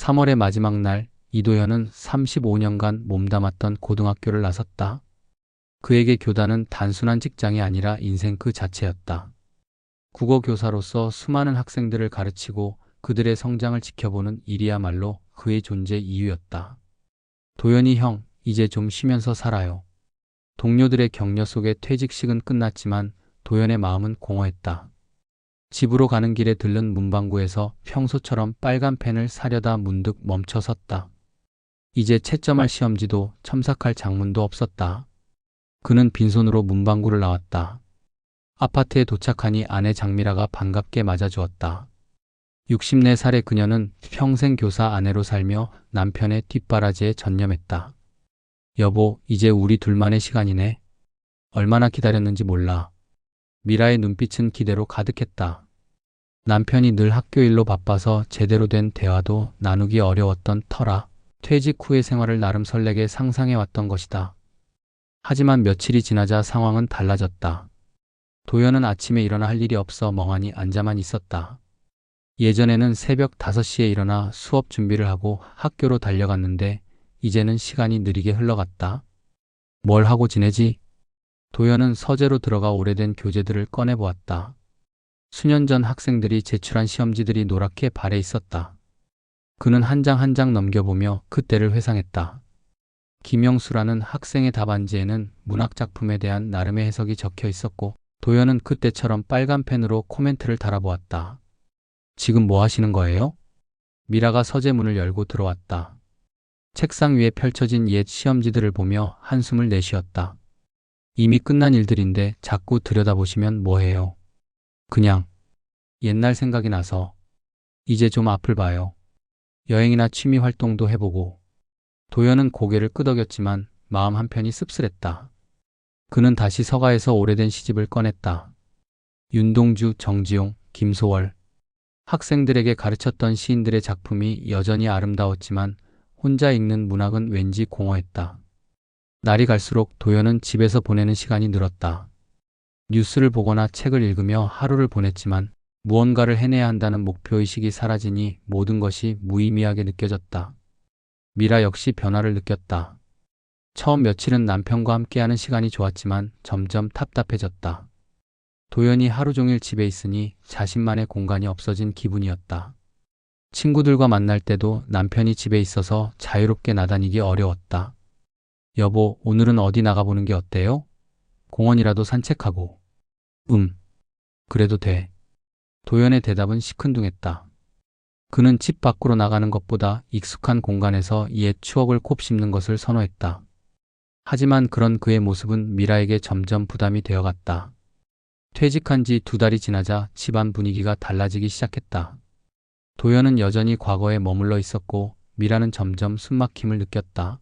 3월의 마지막 날 이도현은 35년간 몸담았던 고등학교를 나섰다. 그에게 교단은 단순한 직장이 아니라 인생 그 자체였다. 국어 교사로서 수많은 학생들을 가르치고 그들의 성장을 지켜보는 일이야말로 그의 존재 이유였다. 도현이 형, 이제 좀 쉬면서 살아요. 동료들의 격려 속에 퇴직식은 끝났지만 도현의 마음은 공허했다. 집으로 가는 길에 들른 문방구에서 평소처럼 빨간 펜을 사려다 문득 멈춰 섰다. 이제 채점할 시험지도 첨삭할 장문도 없었다. 그는 빈손으로 문방구를 나왔다. 아파트에 도착하니 아내 장미라가 반갑게 맞아주었다. 64살의 그녀는 평생 교사 아내로 살며 남편의 뒷바라지에 전념했다. 여보, 이제 우리 둘만의 시간이네. 얼마나 기다렸는지 몰라. 미라의 눈빛은 기대로 가득했다. 남편이 늘 학교 일로 바빠서 제대로 된 대화도 나누기 어려웠던 터라 퇴직 후의 생활을 나름 설레게 상상해왔던 것이다. 하지만 며칠이 지나자 상황은 달라졌다. 도연은 아침에 일어나 할 일이 없어 멍하니 앉아만 있었다. 예전에는 새벽 5시에 일어나 수업 준비를 하고 학교로 달려갔는데 이제는 시간이 느리게 흘러갔다. 뭘 하고 지내지? 도연은 서재로 들어가 오래된 교재들을 꺼내보았다. 수년 전 학생들이 제출한 시험지들이 노랗게 발해 있었다. 그는 한장 한장 넘겨보며 그때를 회상했다. 김영수라는 학생의 답안지에는 문학작품에 대한 나름의 해석이 적혀 있었고 도연은 그때처럼 빨간 펜으로 코멘트를 달아보았다. 지금 뭐 하시는 거예요? 미라가 서재 문을 열고 들어왔다. 책상 위에 펼쳐진 옛 시험지들을 보며 한숨을 내쉬었다. 이미 끝난 일들인데 자꾸 들여다보시면 뭐해요? 그냥 옛날 생각이 나서 이제 좀 앞을 봐요. 여행이나 취미 활동도 해보고 도연은 고개를 끄덕였지만 마음 한편이 씁쓸했다. 그는 다시 서가에서 오래된 시집을 꺼냈다. 윤동주, 정지용, 김소월 학생들에게 가르쳤던 시인들의 작품이 여전히 아름다웠지만 혼자 읽는 문학은 왠지 공허했다. 날이 갈수록 도연은 집에서 보내는 시간이 늘었다. 뉴스를 보거나 책을 읽으며 하루를 보냈지만 무언가를 해내야 한다는 목표의식이 사라지니 모든 것이 무의미하게 느껴졌다. 미라 역시 변화를 느꼈다. 처음 며칠은 남편과 함께하는 시간이 좋았지만 점점 답답해졌다. 도연이 하루 종일 집에 있으니 자신만의 공간이 없어진 기분이었다. 친구들과 만날 때도 남편이 집에 있어서 자유롭게 나다니기 어려웠다. 여보, 오늘은 어디 나가보는 게 어때요? 공원이라도 산책하고. 음, 그래도 돼. 도연의 대답은 시큰둥했다. 그는 집 밖으로 나가는 것보다 익숙한 공간에서 옛 추억을 곱씹는 것을 선호했다. 하지만 그런 그의 모습은 미라에게 점점 부담이 되어갔다. 퇴직한 지 두 달이 지나자 집안 분위기가 달라지기 시작했다. 도연은 여전히 과거에 머물러 있었고 미라는 점점 숨막힘을 느꼈다.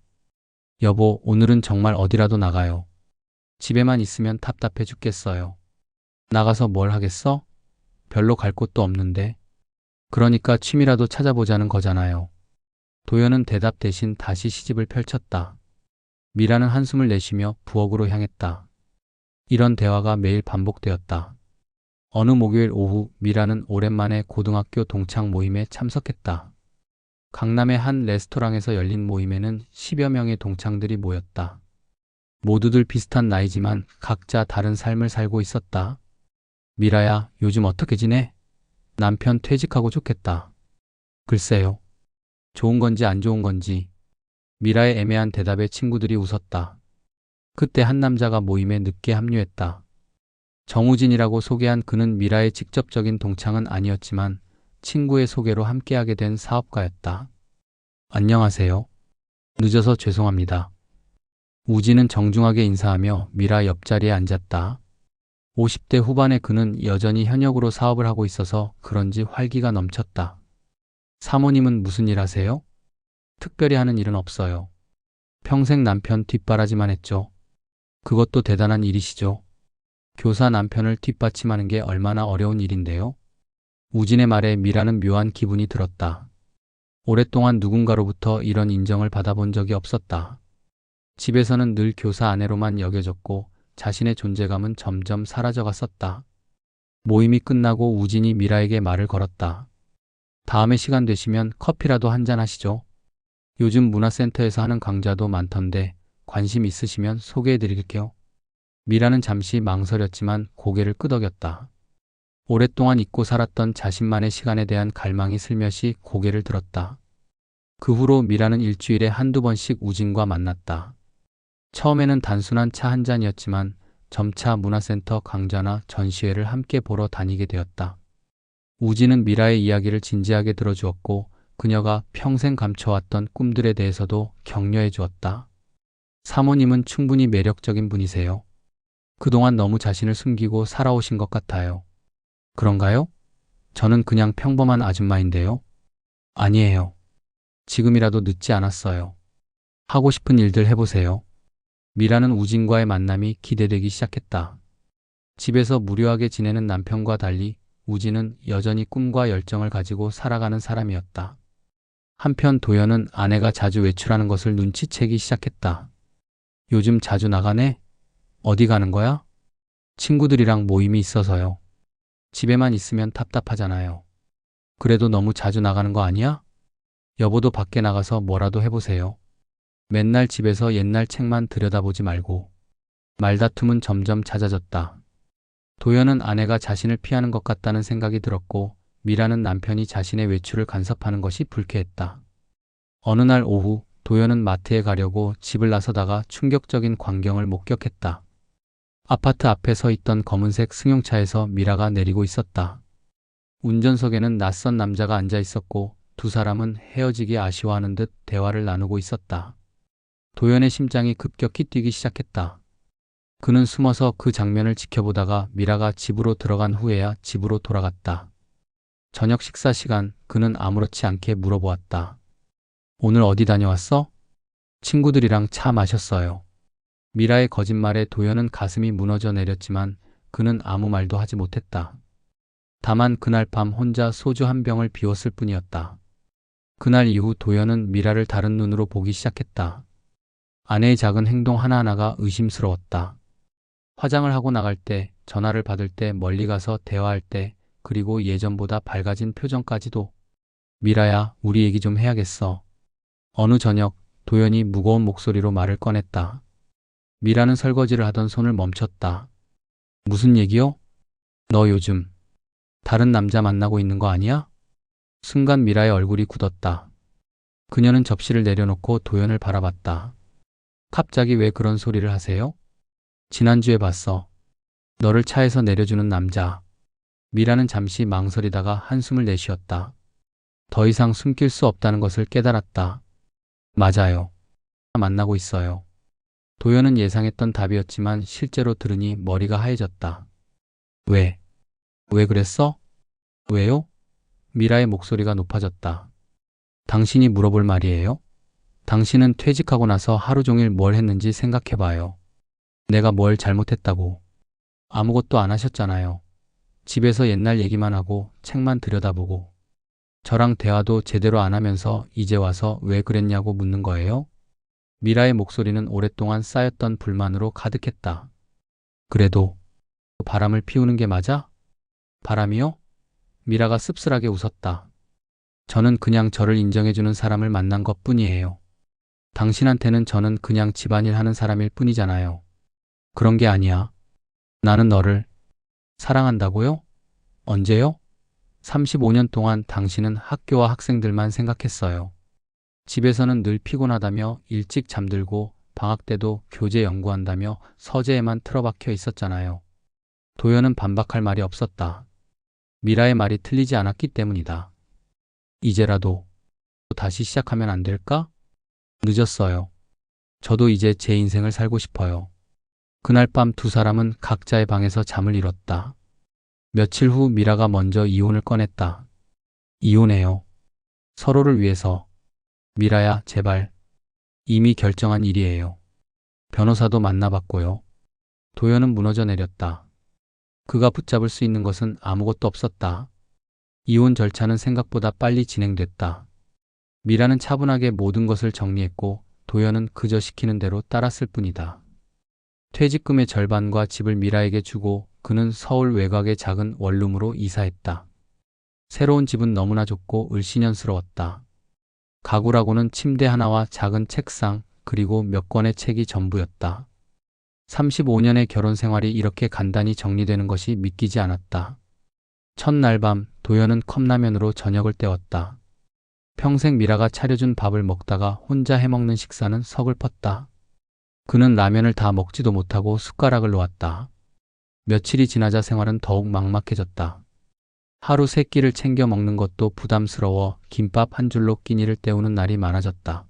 여보, 오늘은 정말 어디라도 나가요. 집에만 있으면 답답해 죽겠어요. 나가서 뭘 하겠어? 별로 갈 곳도 없는데. 그러니까 취미라도 찾아보자는 거잖아요. 도연은 대답 대신 다시 시집을 펼쳤다. 미라는 한숨을 내쉬며 부엌으로 향했다. 이런 대화가 매일 반복되었다. 어느 목요일 오후 미라는 오랜만에 고등학교 동창 모임에 참석했다. 강남의 한 레스토랑에서 열린 모임에는 10여 명의 동창들이 모였다. 모두들 비슷한 나이지만 각자 다른 삶을 살고 있었다. 미라야, 요즘 어떻게 지내? 남편 퇴직하고 좋겠다. 글쎄요. 좋은 건지 안 좋은 건지. 미라의 애매한 대답에 친구들이 웃었다. 그때 한 남자가 모임에 늦게 합류했다. 정우진이라고 소개한 그는 미라의 직접적인 동창은 아니었지만 친구의 소개로 함께하게 된 사업가였다. 안녕하세요. 늦어서 죄송합니다. 우진은 정중하게 인사하며 미라 옆자리에 앉았다. 50대 후반의 그는 여전히 현역으로 사업을 하고 있어서 그런지 활기가 넘쳤다. 사모님은 무슨 일 하세요? 특별히 하는 일은 없어요. 평생 남편 뒷바라지만 했죠. 그것도 대단한 일이시죠. 교사 남편을 뒷받침하는 게 얼마나 어려운 일인데요. 우진의 말에 미라는 묘한 기분이 들었다. 오랫동안 누군가로부터 이런 인정을 받아본 적이 없었다. 집에서는 늘 교사 아내로만 여겨졌고 자신의 존재감은 점점 사라져 갔었다. 모임이 끝나고 우진이 미라에게 말을 걸었다. 다음에 시간 되시면 커피라도 한잔 하시죠. 요즘 문화센터에서 하는 강좌도 많던데 관심 있으시면 소개해 드릴게요. 미라는 잠시 망설였지만 고개를 끄덕였다. 오랫동안 잊고 살았던 자신만의 시간에 대한 갈망이 슬며시 고개를 들었다. 그 후로 미라는 일주일에 한두 번씩 우진과 만났다. 처음에는 단순한 차 한 잔이었지만 점차 문화센터 강좌나 전시회를 함께 보러 다니게 되었다. 우진은 미라의 이야기를 진지하게 들어주었고 그녀가 평생 감춰왔던 꿈들에 대해서도 격려해 주었다. 사모님은 충분히 매력적인 분이세요. 그동안 너무 자신을 숨기고 살아오신 것 같아요. 그런가요? 저는 그냥 평범한 아줌마인데요. 아니에요. 지금이라도 늦지 않았어요. 하고 싶은 일들 해보세요. 미라는 우진과의 만남이 기대되기 시작했다. 집에서 무료하게 지내는 남편과 달리 우진은 여전히 꿈과 열정을 가지고 살아가는 사람이었다. 한편 도연은 아내가 자주 외출하는 것을 눈치채기 시작했다. 요즘 자주 나가네? 어디 가는 거야? 친구들이랑 모임이 있어서요. 집에만 있으면 답답하잖아요. 그래도 너무 자주 나가는 거 아니야? 여보도 밖에 나가서 뭐라도 해보세요. 맨날 집에서 옛날 책만 들여다보지 말고. 말다툼은 점점 잦아졌다. 도연은 아내가 자신을 피하는 것 같다는 생각이 들었고, 미라는 남편이 자신의 외출을 간섭하는 것이 불쾌했다. 어느 날 오후, 도연은 마트에 가려고 집을 나서다가 충격적인 광경을 목격했다. 아파트 앞에 서 있던 검은색 승용차에서 미라가 내리고 있었다. 운전석에는 낯선 남자가 앉아 있었고 두 사람은 헤어지기 아쉬워하는 듯 대화를 나누고 있었다. 도연의 심장이 급격히 뛰기 시작했다. 그는 숨어서 그 장면을 지켜보다가 미라가 집으로 들어간 후에야 집으로 돌아갔다. 저녁 식사 시간 그는 아무렇지 않게 물어보았다. 오늘 어디 다녀왔어? 친구들이랑 차 마셨어요. 미라의 거짓말에 도연은 가슴이 무너져 내렸지만 그는 아무 말도 하지 못했다. 다만 그날 밤 혼자 소주 한 병을 비웠을 뿐이었다. 그날 이후 도연은 미라를 다른 눈으로 보기 시작했다. 아내의 작은 행동 하나하나가 의심스러웠다. 화장을 하고 나갈 때, 전화를 받을 때, 멀리 가서 대화할 때, 그리고 예전보다 밝아진 표정까지도. 미라야, 우리 얘기 좀 해야겠어. 어느 저녁, 도연이 무거운 목소리로 말을 꺼냈다. 미라는 설거지를 하던 손을 멈췄다. 무슨 얘기요? 너 요즘 다른 남자 만나고 있는 거 아니야? 순간 미라의 얼굴이 굳었다. 그녀는 접시를 내려놓고 도연을 바라봤다. 갑자기 왜 그런 소리를 하세요? 지난주에 봤어. 너를 차에서 내려주는 남자. 미라는 잠시 망설이다가 한숨을 내쉬었다. 더 이상 숨길 수 없다는 것을 깨달았다. 맞아요. 만나고 있어요. 도연은 예상했던 답이었지만 실제로 들으니 머리가 하얘졌다. 왜? 왜 그랬어? 왜요? 미라의 목소리가 높아졌다. 당신이 물어볼 말이에요? 당신은 퇴직하고 나서 하루 종일 뭘 했는지 생각해봐요. 내가 뭘 잘못했다고. 아무것도 안 하셨잖아요. 집에서 옛날 얘기만 하고 책만 들여다보고. 저랑 대화도 제대로 안 하면서 이제 와서 왜 그랬냐고 묻는 거예요? 미라의 목소리는 오랫동안 쌓였던 불만으로 가득했다. 그래도 바람을 피우는 게 맞아? 바람이요? 미라가 씁쓸하게 웃었다. 저는 그냥 저를 인정해주는 사람을 만난 것 뿐이에요. 당신한테는 저는 그냥 집안일 하는 사람일 뿐이잖아요. 그런 게 아니야. 나는 너를 사랑한다고요? 언제요? 35년 동안 당신은 학교와 학생들만 생각했어요. 집에서는 늘 피곤하다며 일찍 잠들고 방학 때도 교재 연구한다며 서재에만 틀어박혀 있었잖아요. 도연은 반박할 말이 없었다. 미라의 말이 틀리지 않았기 때문이다. 이제라도 다시 시작하면 안 될까? 늦었어요. 저도 이제 제 인생을 살고 싶어요. 그날 밤 두 사람은 각자의 방에서 잠을 이뤘다. 며칠 후 미라가 먼저 이혼을 꺼냈다. 이혼해요. 서로를 위해서. 미라야, 제발. 이미 결정한 일이에요. 변호사도 만나봤고요. 도연은 무너져 내렸다. 그가 붙잡을 수 있는 것은 아무것도 없었다. 이혼 절차는 생각보다 빨리 진행됐다. 미라는 차분하게 모든 것을 정리했고 도연은 그저 시키는 대로 따랐을 뿐이다. 퇴직금의 절반과 집을 미라에게 주고 그는 서울 외곽의 작은 원룸으로 이사했다. 새로운 집은 너무나 좁고 을씨년스러웠다. 가구라고는 침대 하나와 작은 책상, 그리고 몇 권의 책이 전부였다. 35년의 결혼 생활이 이렇게 간단히 정리되는 것이 믿기지 않았다. 첫날 밤 도연은 컵라면으로 저녁을 때웠다. 평생 미라가 차려준 밥을 먹다가 혼자 해먹는 식사는 서글펐다. 그는 라면을 다 먹지도 못하고 숟가락을 놓았다. 며칠이 지나자 생활은 더욱 막막해졌다. 하루 세 끼를 챙겨 먹는 것도 부담스러워 김밥 한 줄로 끼니를 때우는 날이 많아졌다.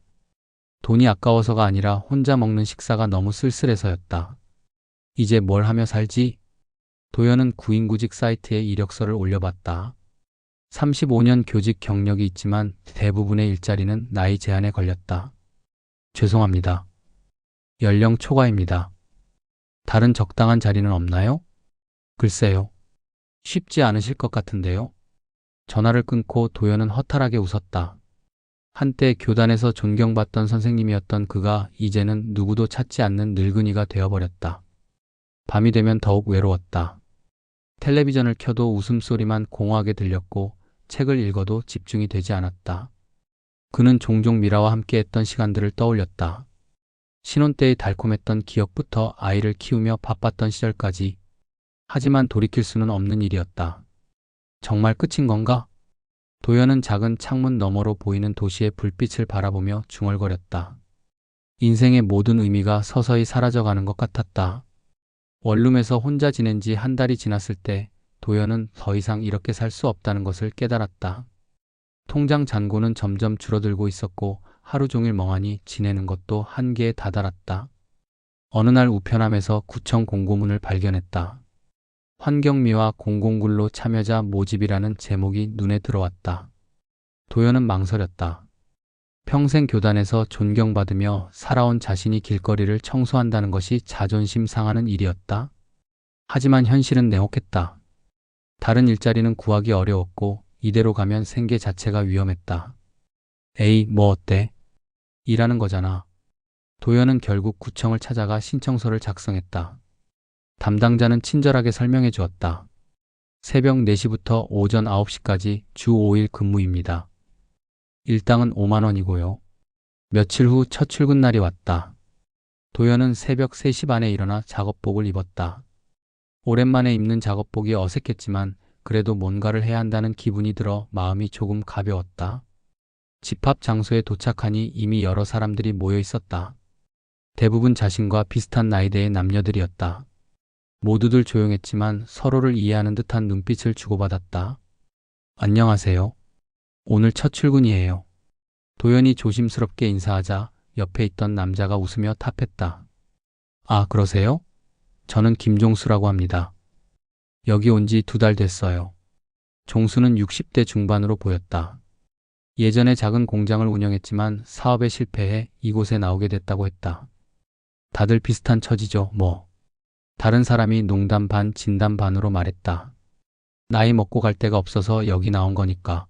돈이 아까워서가 아니라 혼자 먹는 식사가 너무 쓸쓸해서였다. 이제 뭘 하며 살지? 도연은 구인구직 사이트에 이력서를 올려봤다. 35년 교직 경력이 있지만 대부분의 일자리는 나이 제한에 걸렸다. 죄송합니다. 연령 초과입니다. 다른 적당한 자리는 없나요? 글쎄요. 쉽지 않으실 것 같은데요. 전화를 끊고 도연은 허탈하게 웃었다. 한때 교단에서 존경받던 선생님이었던 그가 이제는 누구도 찾지 않는 늙은이가 되어버렸다. 밤이 되면 더욱 외로웠다. 텔레비전을 켜도 웃음소리만 공허하게 들렸고 책을 읽어도 집중이 되지 않았다. 그는 종종 미라와 함께했던 시간들을 떠올렸다. 신혼 때의 달콤했던 기억부터 아이를 키우며 바빴던 시절까지 하지만 돌이킬 수는 없는 일이었다. 정말 끝인 건가? 도연은 작은 창문 너머로 보이는 도시의 불빛을 바라보며 중얼거렸다. 인생의 모든 의미가 서서히 사라져가는 것 같았다. 원룸에서 혼자 지낸 지 한 달이 지났을 때 도연은 더 이상 이렇게 살 수 없다는 것을 깨달았다. 통장 잔고는 점점 줄어들고 있었고 하루 종일 멍하니 지내는 것도 한계에 다다랐다. 어느 날 우편함에서 구청 공고문을 발견했다. 환경미화 공공근로 참여자 모집이라는 제목이 눈에 들어왔다. 도연은 망설였다. 평생 교단에서 존경받으며 살아온 자신이 길거리를 청소한다는 것이 자존심 상하는 일이었다. 하지만 현실은 냉혹했다. 다른 일자리는 구하기 어려웠고 이대로 가면 생계 자체가 위험했다. 에이, 뭐 어때? 일하는 거잖아. 도연은 결국 구청을 찾아가 신청서를 작성했다. 담당자는 친절하게 설명해 주었다. 새벽 4시부터 오전 9시까지 주 5일 근무입니다. 일당은 5만 원이고요. 며칠 후 첫 출근 날이 왔다. 도연은 새벽 3시 반에 일어나 작업복을 입었다. 오랜만에 입는 작업복이 어색했지만 그래도 뭔가를 해야 한다는 기분이 들어 마음이 조금 가벼웠다. 집합 장소에 도착하니 이미 여러 사람들이 모여 있었다. 대부분 자신과 비슷한 나이대의 남녀들이었다. 모두들 조용했지만 서로를 이해하는 듯한 눈빛을 주고받았다. 안녕하세요. 오늘 첫 출근이에요. 도연이 조심스럽게 인사하자 옆에 있던 남자가 웃으며 탑했다. 아, 그러세요? 저는 김종수라고 합니다. 여기 온 지 두 달 됐어요. 종수는 60대 중반으로 보였다. 예전에 작은 공장을 운영했지만 사업에 실패해 이곳에 나오게 됐다고 했다. 다들 비슷한 처지죠, 뭐. 다른 사람이 농담 반 진담 반으로 말했다. 나이 먹고 갈 데가 없어서 여기 나온 거니까.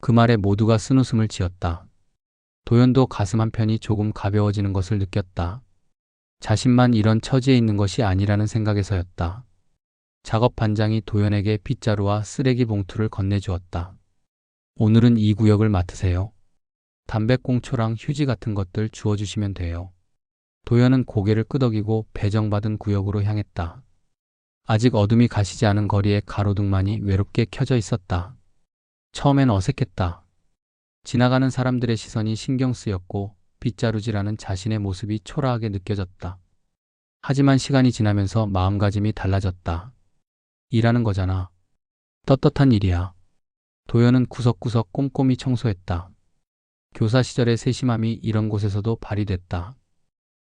그 말에 모두가 쓴웃음을 지었다. 도연도 가슴 한편이 조금 가벼워지는 것을 느꼈다. 자신만 이런 처지에 있는 것이 아니라는 생각에서였다. 작업 반장이 도연에게 빗자루와 쓰레기 봉투를 건네주었다. 오늘은 이 구역을 맡으세요. 담배꽁초랑 휴지 같은 것들 주워주시면 돼요. 도연은 고개를 끄덕이고 배정받은 구역으로 향했다. 아직 어둠이 가시지 않은 거리에 가로등만이 외롭게 켜져 있었다. 처음엔 어색했다. 지나가는 사람들의 시선이 신경 쓰였고 빗자루질하는 자신의 모습이 초라하게 느껴졌다. 하지만 시간이 지나면서 마음가짐이 달라졌다. 일하는 거잖아. 떳떳한 일이야. 도연은 구석구석 꼼꼼히 청소했다. 교사 시절의 세심함이 이런 곳에서도 발휘됐다.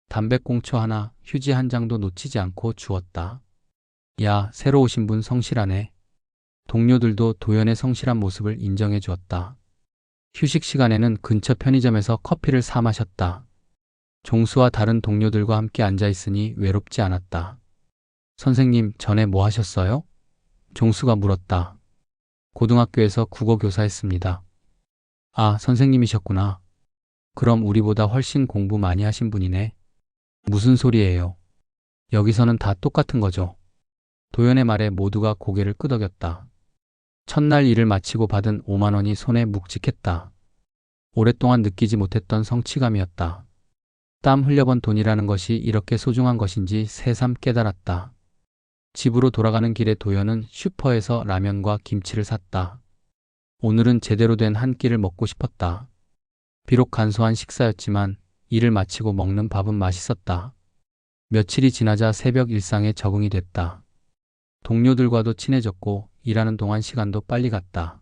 담배꽁초 하나, 휴지 한 장도 놓치지 않고 주었다. 야, 새로 오신 분 성실하네. 동료들도 도연의 성실한 모습을 인정해 주었다. 휴식 시간에는 근처 편의점에서 커피를 사 마셨다. 종수와 다른 동료들과 함께 앉아 있으니 외롭지 않았다. 선생님, 전에 뭐 하셨어요? 종수가 물었다. 고등학교에서 국어 교사했습니다. 아, 선생님이셨구나. 그럼 우리보다 훨씬 공부 많이 하신 분이네. 무슨 소리예요? 여기서는 다 똑같은 거죠. 도연의 말에 모두가 고개를 끄덕였다. 첫날 일을 마치고 받은 5만 원이 손에 묵직했다. 오랫동안 느끼지 못했던 성취감이었다. 땀 흘려번 돈이라는 것이 이렇게 소중한 것인지 새삼 깨달았다. 집으로 돌아가는 길에 도연은 슈퍼에서 라면과 김치를 샀다. 오늘은 제대로 된 한 끼를 먹고 싶었다. 비록 간소한 식사였지만 일을 마치고 먹는 밥은 맛있었다. 며칠이 지나자 새벽 일상에 적응이 됐다. 동료들과도 친해졌고 일하는 동안 시간도 빨리 갔다.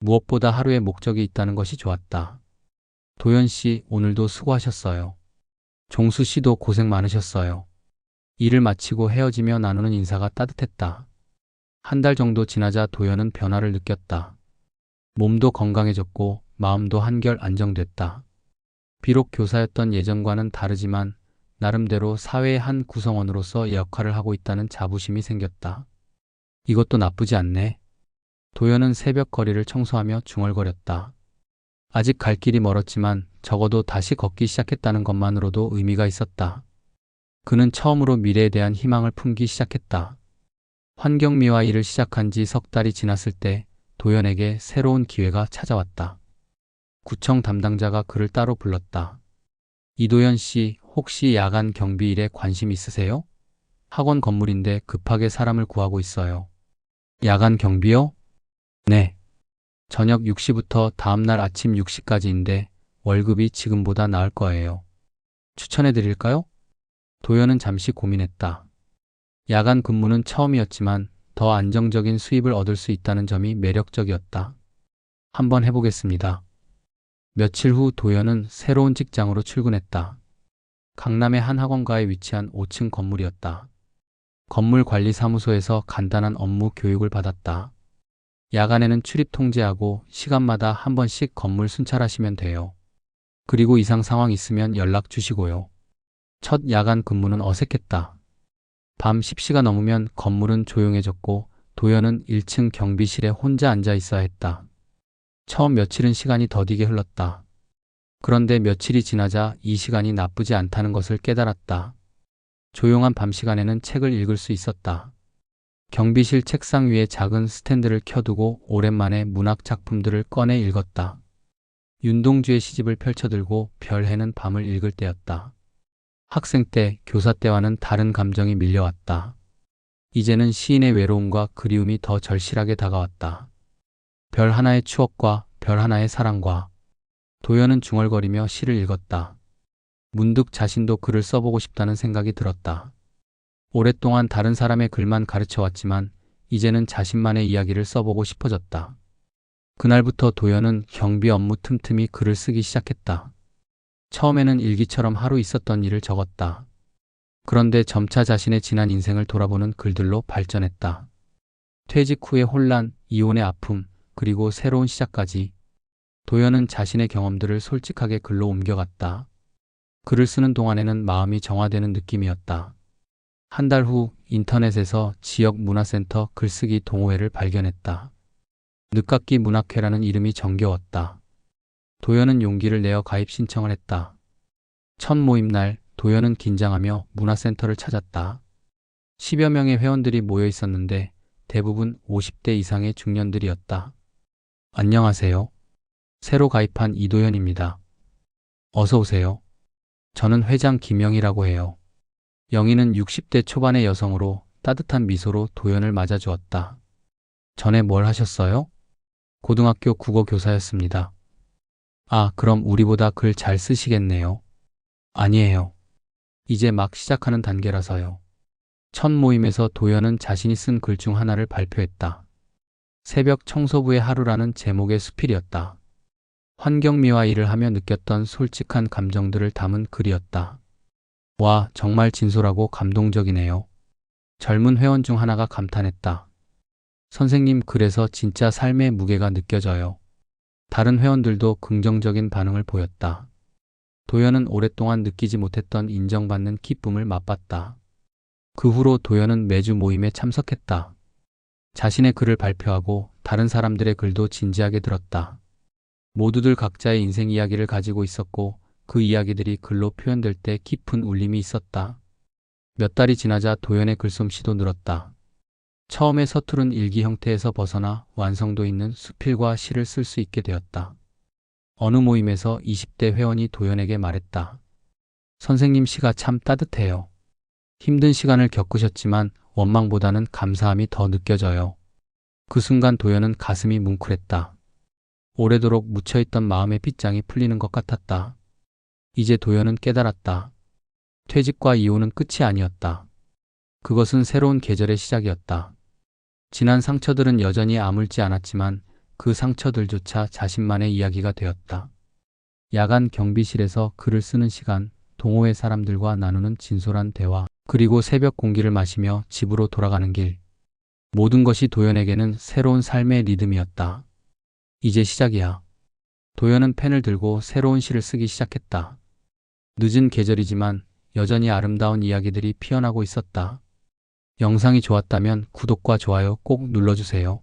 무엇보다 하루에 목적이 있다는 것이 좋았다. 도연 씨, 오늘도 수고하셨어요. 종수 씨도 고생 많으셨어요. 일을 마치고 헤어지며 나누는 인사가 따뜻했다. 한 달 정도 지나자 도연은 변화를 느꼈다. 몸도 건강해졌고 마음도 한결 안정됐다. 비록 교사였던 예전과는 다르지만 나름대로 사회의 한 구성원으로서 역할을 하고 있다는 자부심이 생겼다. 이것도 나쁘지 않네. 도연은 새벽 거리를 청소하며 중얼거렸다. 아직 갈 길이 멀었지만 적어도 다시 걷기 시작했다는 것만으로도 의미가 있었다. 그는 처음으로 미래에 대한 희망을 품기 시작했다. 환경미화 일을 시작한 지 석 달이 지났을 때 도연에게 새로운 기회가 찾아왔다. 구청 담당자가 그를 따로 불렀다. 이도연 씨, 혹시 야간 경비 일에 관심 있으세요? 학원 건물인데 급하게 사람을 구하고 있어요. 야간 경비요? 네. 저녁 6시부터 다음날 아침 6시까지인데 월급이 지금보다 나을 거예요. 추천해 드릴까요? 도연은 잠시 고민했다. 야간 근무는 처음이었지만 더 안정적인 수입을 얻을 수 있다는 점이 매력적이었다. 한번 해보겠습니다. 며칠 후 도연은 새로운 직장으로 출근했다. 강남의 한 학원가에 위치한 5층 건물이었다. 건물 관리 사무소에서 간단한 업무 교육을 받았다. 야간에는 출입 통제하고 시간마다 한 번씩 건물 순찰하시면 돼요. 그리고 이상 상황 있으면 연락 주시고요. 첫 야간 근무는 어색했다. 밤 10시가 넘으면 건물은 조용해졌고 도연은 1층 경비실에 혼자 앉아 있어야 했다. 처음 며칠은 시간이 더디게 흘렀다. 그런데 며칠이 지나자 이 시간이 나쁘지 않다는 것을 깨달았다. 조용한 밤 시간에는 책을 읽을 수 있었다. 경비실 책상 위에 작은 스탠드를 켜두고 오랜만에 문학 작품들을 꺼내 읽었다. 윤동주의 시집을 펼쳐들고 별해는 밤을 읽을 때였다. 학생 때, 교사 때와는 다른 감정이 밀려왔다. 이제는 시인의 외로움과 그리움이 더 절실하게 다가왔다. 별 하나의 추억과 별 하나의 사랑과 도연은 중얼거리며 시를 읽었다. 문득 자신도 글을 써보고 싶다는 생각이 들었다. 오랫동안 다른 사람의 글만 가르쳐 왔지만 이제는 자신만의 이야기를 써보고 싶어졌다. 그날부터 도연은 경비 업무 틈틈이 글을 쓰기 시작했다. 처음에는 일기처럼 하루 있었던 일을 적었다. 그런데 점차 자신의 지난 인생을 돌아보는 글들로 발전했다. 퇴직 후의 혼란, 이혼의 아픔, 그리고 새로운 시작까지 도연은 자신의 경험들을 솔직하게 글로 옮겨갔다. 글을 쓰는 동안에는 마음이 정화되는 느낌이었다. 한 달 후 인터넷에서 지역 문화센터 글쓰기 동호회를 발견했다. 늦깎이 문학회라는 이름이 정겨웠다. 도연은 용기를 내어 가입 신청을 했다. 첫 모임 날 도연은 긴장하며 문화센터를 찾았다. 10여 명의 회원들이 모여 있었는데 대부분 50대 이상의 중년들이었다. 안녕하세요. 새로 가입한 이도현입니다. 어서 오세요. 저는 회장 김영이라고 해요. 영희는 60대 초반의 여성으로 따뜻한 미소로 도연을 맞아주었다. 전에 뭘 하셨어요? 고등학교 국어 교사였습니다. 아, 그럼 우리보다 글 잘 쓰시겠네요. 아니에요. 이제 막 시작하는 단계라서요. 첫 모임에서 도연은 자신이 쓴 글 중 하나를 발표했다. 새벽 청소부의 하루라는 제목의 수필이었다. 환경미화 일을 하며 느꼈던 솔직한 감정들을 담은 글이었다. 와, 정말 진솔하고 감동적이네요. 젊은 회원 중 하나가 감탄했다. 선생님 글에서 진짜 삶의 무게가 느껴져요. 다른 회원들도 긍정적인 반응을 보였다. 도연은 오랫동안 느끼지 못했던 인정받는 기쁨을 맛봤다. 그 후로 도연은 매주 모임에 참석했다. 자신의 글을 발표하고 다른 사람들의 글도 진지하게 들었다. 모두들 각자의 인생 이야기를 가지고 있었고 그 이야기들이 글로 표현될 때 깊은 울림이 있었다. 몇 달이 지나자 도연의 글솜씨도 늘었다. 처음에 서투른 일기 형태에서 벗어나 완성도 있는 수필과 시를 쓸 수 있게 되었다. 어느 모임에서 20대 회원이 도연에게 말했다. 선생님 시가 참 따뜻해요. 힘든 시간을 겪으셨지만 원망보다는 감사함이 더 느껴져요. 그 순간 도연은 가슴이 뭉클했다. 오래도록 묻혀있던 마음의 빗장이 풀리는 것 같았다. 이제 도연은 깨달았다. 퇴직과 이혼은 끝이 아니었다. 그것은 새로운 계절의 시작이었다. 지난 상처들은 여전히 아물지 않았지만 그 상처들조차 자신만의 이야기가 되었다. 야간 경비실에서 글을 쓰는 시간, 동호회 사람들과 나누는 진솔한 대화, 그리고 새벽 공기를 마시며 집으로 돌아가는 길. 모든 것이 도연에게는 새로운 삶의 리듬이었다. 이제 시작이야. 도연은 펜을 들고 새로운 시를 쓰기 시작했다. 늦은 계절이지만 여전히 아름다운 이야기들이 피어나고 있었다. 영상이 좋았다면 구독과 좋아요 꼭 눌러주세요.